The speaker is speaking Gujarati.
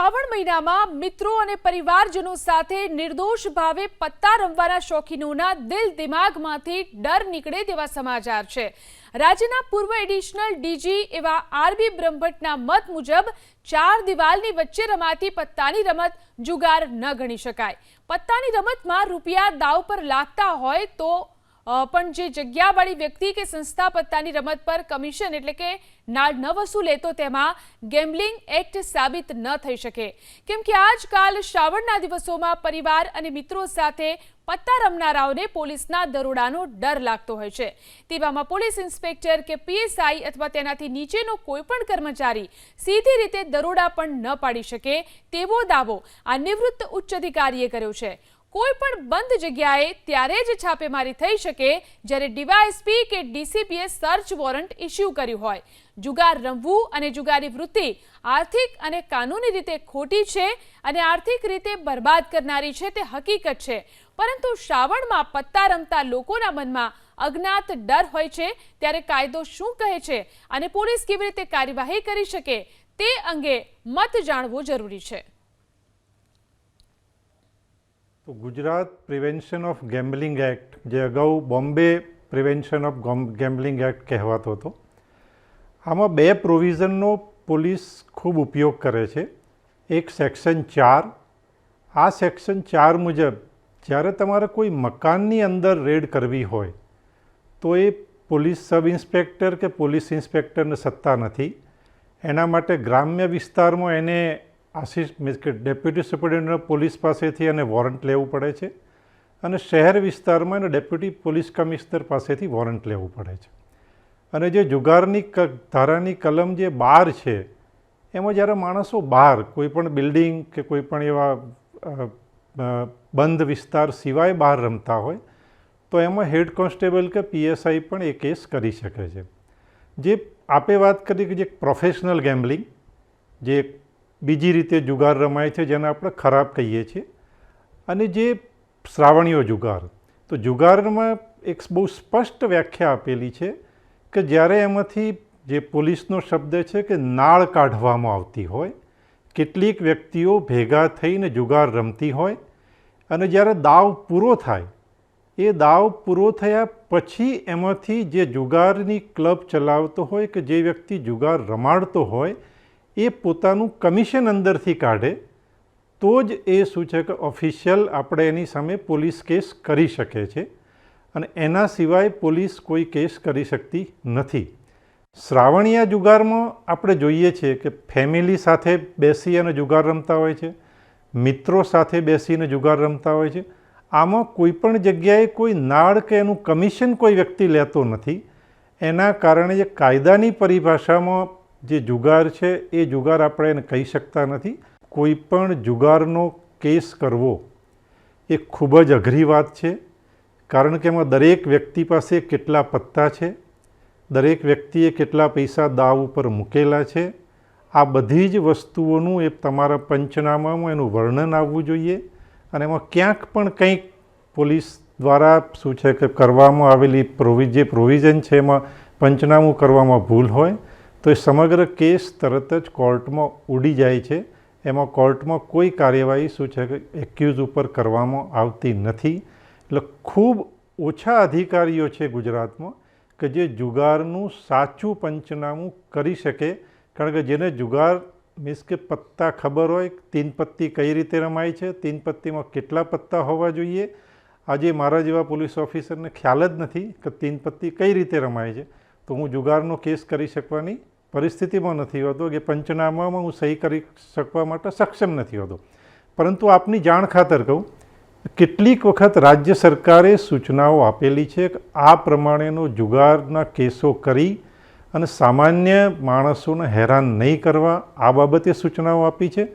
શ્રાવણ મહિનામાં મિત્રો અને પરિવારજનો સાથે નિર્દોષ ભાવે પત્તા રમવાના શોખીનોના દિલ દિમાગમાંથી ડર નીકળે તેવા સમાચાર છે. રાજ્યના પૂર્વ એડિશનલ ડીજી એવા આરબી બ્રહ્મભટ્ટના મત મુજબ ચાર દિવાલની વચ્ચે રમાતી પત્તાની રમત જુગાર ન ગણી શકાય. પત્તાની રમતમાં રૂપિયા દાવ પર લાગતા હોય તો પણ જે જગ્યાવાળી વ્યક્તિ કે સંસ્થા પત્તાની રમત પર કમિશન એટલે કે નાળ ન વસૂલે તો તેમાં ગેમ્બલિંગ એક્ટ સાબિત ન થઈ શકે. કેમ કે આજકાલ શ્રાવણના દિવસોમાં પરિવાર અને મિત્રો સાથે પત્તા રમનારાઓને પોલીસના દરોડાનો ડર લાગતો હોય છે. તેવામાં પોલીસ ઇન્સ્પેક્ટર કે પીએસઆઈ અથવા તેનાથી નીચેનો કોઈ પણ કર્મચારી સીધી રીતે દરોડા પણ ન પાડી શકે તેવો દાવો આ નિવૃત્ત ઉચ્ચ અધિકારીએ કર્યો છે. કોઈ પણ બંધ જગ્યાએ ત્યારે જ છાપેમારી થઈ શકે જ્યારે ડીવાયએસપી કે ડીસીપીએ સર્ચ વોરંટ ઇસ્યુ કર્યું હોય. જુગાર રમવું અને જુગારી વૃત્તિ આર્થિક અને કાનૂની રીતે ખોટી છે અને આર્થિક રીતે બરબાદ કરનારી છે તે હકીકત છે. પરંતુ શ્રાવણમાં પત્તા રમતા લોકોના મનમાં અજ્ઞાત ડર હોય છે, ત્યારે કાયદો શું કહે છે અને પોલીસ કેવી રીતે કાર્યવાહી કરી શકે તે અંગે મત જાણવો જરૂરી છે તો Gujarat prevention of gambling act, જે અગાઉ Bombay prevention of gambling act કહેવાતો હતો, આમાં બે પ્રોવિઝનનો પોલીસ ખૂબ ઉપયોગ કરે છે. એક સેક્શન ચાર, આ સેક્શન ચાર મુજબ જ્યારે તમારે કોઈ મકાનની અંદર રેડ કરવી હોય, તો એ પોલીસ સબ ઇન્સ્પેક્ટર કે પોલીસ ઇન્સ્પેક્ટરને સત્તા નથી. એના માટે ગ્રામ્ય વિસ્તારમાં એને આશિષ મીન્સ કે ડેપ્યુટી સુપ્રિન્ટેન્ડન્ટ પોલીસ પાસેથી એને વોરંટ લેવું પડે છે અને શહેર વિસ્તારમાં એને ડેપ્યુટી પોલીસ કમિશનર પાસેથી વોરંટ લેવું પડે છે. અને જે જુગારની ક, ધારાની કલમ જે બાર છે, એમાં જ્યારે માણસો બહાર કોઈપણ બિલ્ડિંગ કે કોઈ પણ એવા બંધ વિસ્તાર સિવાય બહાર રમતા હોય, તો એમાં હેડ કોન્સ્ટેબલ કે પીએસઆઈ પણ એ કેસ કરી શકે છે. જે આપે વાત કરી કે જે પ્રોફેશનલ ગેમ્બલિંગ, જે બીજી રીતે જુગાર રમાય છે જેને આપણે ખરાબ કહીએ છીએ. અને જે શ્રાવણીયો જુગાર, તો જુગારમાં એક બહુ સ્પષ્ટ વ્યાખ્યા આપેલી છે કે જ્યારે એમાંથી જે પોલીસનો શબ્દ છે કે નાળ કાઢવામાં આવતી હોય, કેટલીક વ્યક્તિઓ ભેગા થઈને જુગાર રમતી હોય અને જ્યારે દાવ પૂરો થાય, એ દાવ પૂરો થયા પછી એમાંથી જે જુગારની ક્લબ ચલાવતો હોય કે જે વ્યક્તિ જુગાર રમાડતો હોય એ પોતાનું કમિશન અંદરથી કાઢે, તો જ એ શું છે કે ઓફિશિયલ આપણે એની સામે પોલીસ કેસ કરી શકે છે અને એના સિવાય પોલીસ કોઈ કેસ કરી શકતી નથી. શ્રાવણીયા જુગારમાં આપણે જોઈએ છીએ કે ફેમિલી સાથે બેસી અને જુગાર રમતા હોય છે, મિત્રો સાથે બેસીને જુગાર રમતા હોય છે. આમાં કોઈ પણ જગ્યાએ કોઈ નાળ કે એનું કમિશન કોઈ વ્યક્તિ લેતો નથી. એના કારણે જે કાયદાની પરિભાષામાં જે જુગાર છે, એ જુગાર આપણે એને કહી શકતા નથી. કોઈ પણ જુગારનો કેસ કરવો એ ખૂબ જ અઘરી વાત છે, કારણ કે એમાં દરેક વ્યક્તિ પાસે કેટલા પત્તા છે, દરેક વ્યક્તિએ કેટલા પૈસા દાવ ઉપર મૂકેલા છે, આ બધી જ વસ્તુઓનું એ તમારા પંચનામામાં એનું વર્ણન આવવું જોઈએ અને એમાં ક્યાંક પણ કંઈક પોલીસ દ્વારા શું છે કે કરવામાં આવેલી પ્રોવિ જે પ્રોવિઝન છે એમાં પંચનામું કરવામાં ભૂલ હોય તો એ સમગ્ર કેસ તરત જ કોર્ટમાં ઉડી જાય છે. એમાં કોર્ટમાં કોઈ કાર્યવાહી શું છે કે એક્યુઝ ઉપર કરવામાં આવતી નથી. એટલે ખૂબ ઓછા અધિકારીઓ છે ગુજરાતમાં કે જે જુગારનું સાચું પંચનામું કરી શકે. કારણ કે જેને જુગાર મીન્સ કે પત્તા ખબર હોય તીન પત્તી કઈ રીતે રમાય છે તીન પત્તીમાં કેટલા પત્તા હોવા જોઈએ? આજે મારા જેવા પોલીસ ઓફિસરને ખ્યાલ જ નથી કે તીન પત્તી કઈ રીતે રમાય છે. તો હું જુગારનો કેસ કરી શકવાની પરિસ્થિતિમાં નથી હોતો કે પંચનામામાં હું સહી કરી શકવા માટે સક્ષમ નથી હોતો. પરંતુ આપની જાણ ખાતર કહું, કેટલીક વખત રાજ્ય સરકારે સૂચનાઓ આપેલી છે કે આ પ્રમાણેનો જુગારના કેસો કરી અને સામાન્ય માણસોને હેરાન નહીં કરવા આ બાબતે સૂચનાઓ આપી છે.